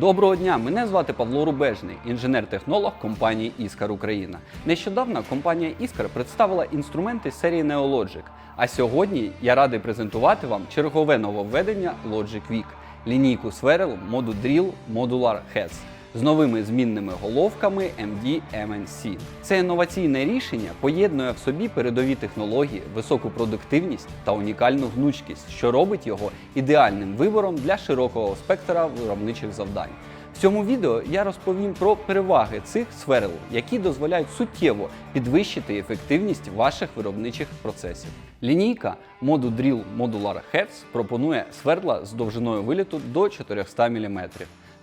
Доброго дня! Мене звати Павло Рубежний, інженер-технолог компанії Іскар Україна. Нещодавно компанія Іскар представила інструменти серії Neologic. А сьогодні я радий презентувати вам чергове нововведення Logic Week – лінійку сверел моду Drill Modular Heads з новими змінними головками MD MNC. Це інноваційне рішення поєднує в собі передові технології, високу продуктивність та унікальну гнучкість, що робить його ідеальним вибором для широкого спектра виробничих завдань. В цьому відео я розповім про переваги цих сверл, які дозволяють суттєво підвищити ефективність ваших виробничих процесів. Лінійка Modu Drill Modular Heads пропонує свердла з довжиною виліту до 400 мм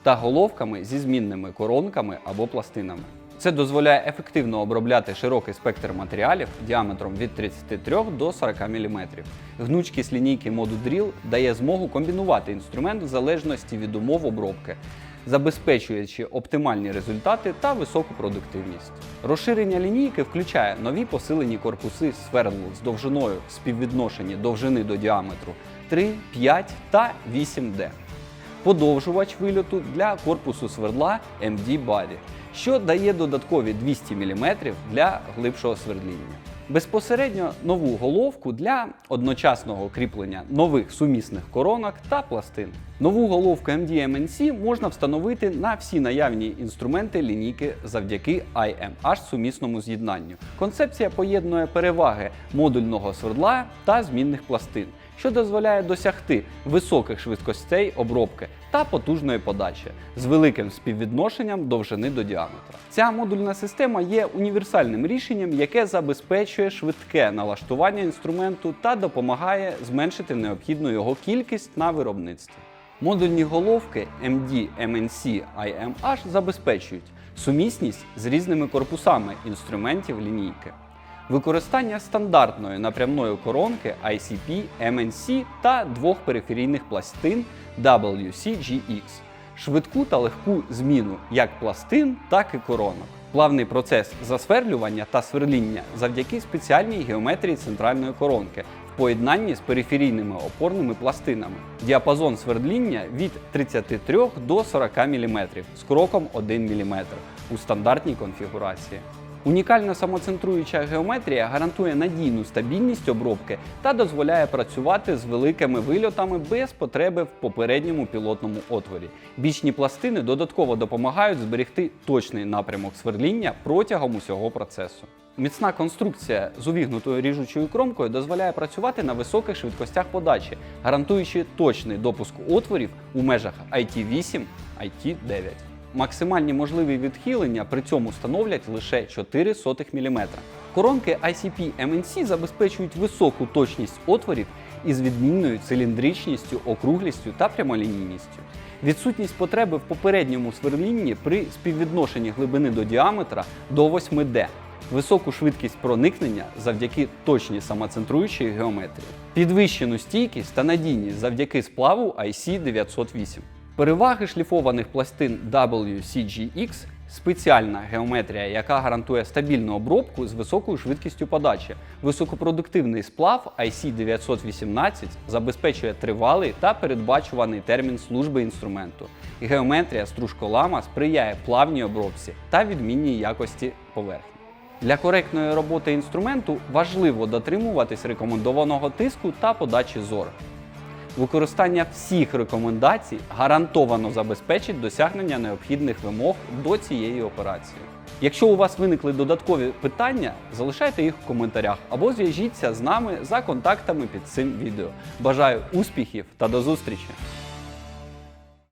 та головками зі змінними коронками або пластинами. Це дозволяє ефективно обробляти широкий спектр матеріалів діаметром від 33 до 40 мм. Гнучкість лінійки Modu Drill дає змогу комбінувати інструмент в залежності від умов обробки, забезпечуючи оптимальні результати та високу продуктивність. Розширення лінійки включає нові посилені корпуси свердл з довжиною в співвідношенні довжини до діаметру 3, 5 та 8D подовжувач вильоту для корпусу свердла MD Body, що дає додаткові 200 мм для глибшого свердління. Безпосередньо нову головку для одночасного кріплення нових сумісних коронок та пластин. Нову головку MD MNC можна встановити на всі наявні інструменти лінійки завдяки IMH сумісному з'єднанню. Концепція поєднує переваги модульного свердла та змінних пластин що дозволяє досягти високих швидкостей обробки та потужної подачі з великим співвідношенням довжини до діаметра. Ця модульна система є універсальним рішенням, яке забезпечує швидке налаштування інструменту та допомагає зменшити необхідну його кількість на виробництві. Модульні головки MD, MNC, IMH забезпечують сумісність з різними корпусами інструментів лінійки використання стандартної напрямної коронки ICP MNC та двох периферійних пластин WCGX, швидку та легку зміну як пластин, так і коронок. Плавний процес засверлювання та сверління завдяки спеціальній геометрії центральної коронки в поєднанні з периферійними опорними пластинами. Діапазон свердління від 33 до 40 мм з кроком 1 мм у стандартній конфігурації. Унікальна самоцентруюча геометрія гарантує надійну стабільність обробки та дозволяє працювати з великими вильотами без потреби в попередньому пілотному отворі. Бічні пластини додатково допомагають зберегти точний напрямок сверління протягом усього процесу. Міцна конструкція з увігнутою ріжучою кромкою дозволяє працювати на високих швидкостях подачі, гарантуючи точний допуск отворів у межах IT8, IT9. Максимальні можливі відхилення при цьому становлять лише 4 мм. Коронки ICP MNC забезпечують високу точність отворів із відмінною циліндричністю, округлістю та прямолінійністю. Відсутність потреби в попередньому сверлінні при співвідношенні глибини до діаметра до 8D. Високу швидкість проникнення завдяки точній самоцентруючій геометрії, підвищену стійкість та надійність завдяки сплаву IC908. Переваги шліфованих пластин WCGX спеціальна геометрія, яка гарантує стабільну обробку з високою швидкістю подачі. Високопродуктивний сплав IC918 забезпечує тривалий та передбачуваний термін служби інструменту. Геометрія стружколама сприяє плавній обробці та відмінній якості поверхні. Для коректної роботи інструменту важливо дотримуватись рекомендованого тиску та подачі зор. Використання всіх рекомендацій гарантовано забезпечить досягнення необхідних вимог до цієї операції. Якщо у вас виникли додаткові питання, залишайте їх в коментарях або зв'яжіться з нами за контактами під цим відео. Бажаю успіхів та до зустрічі!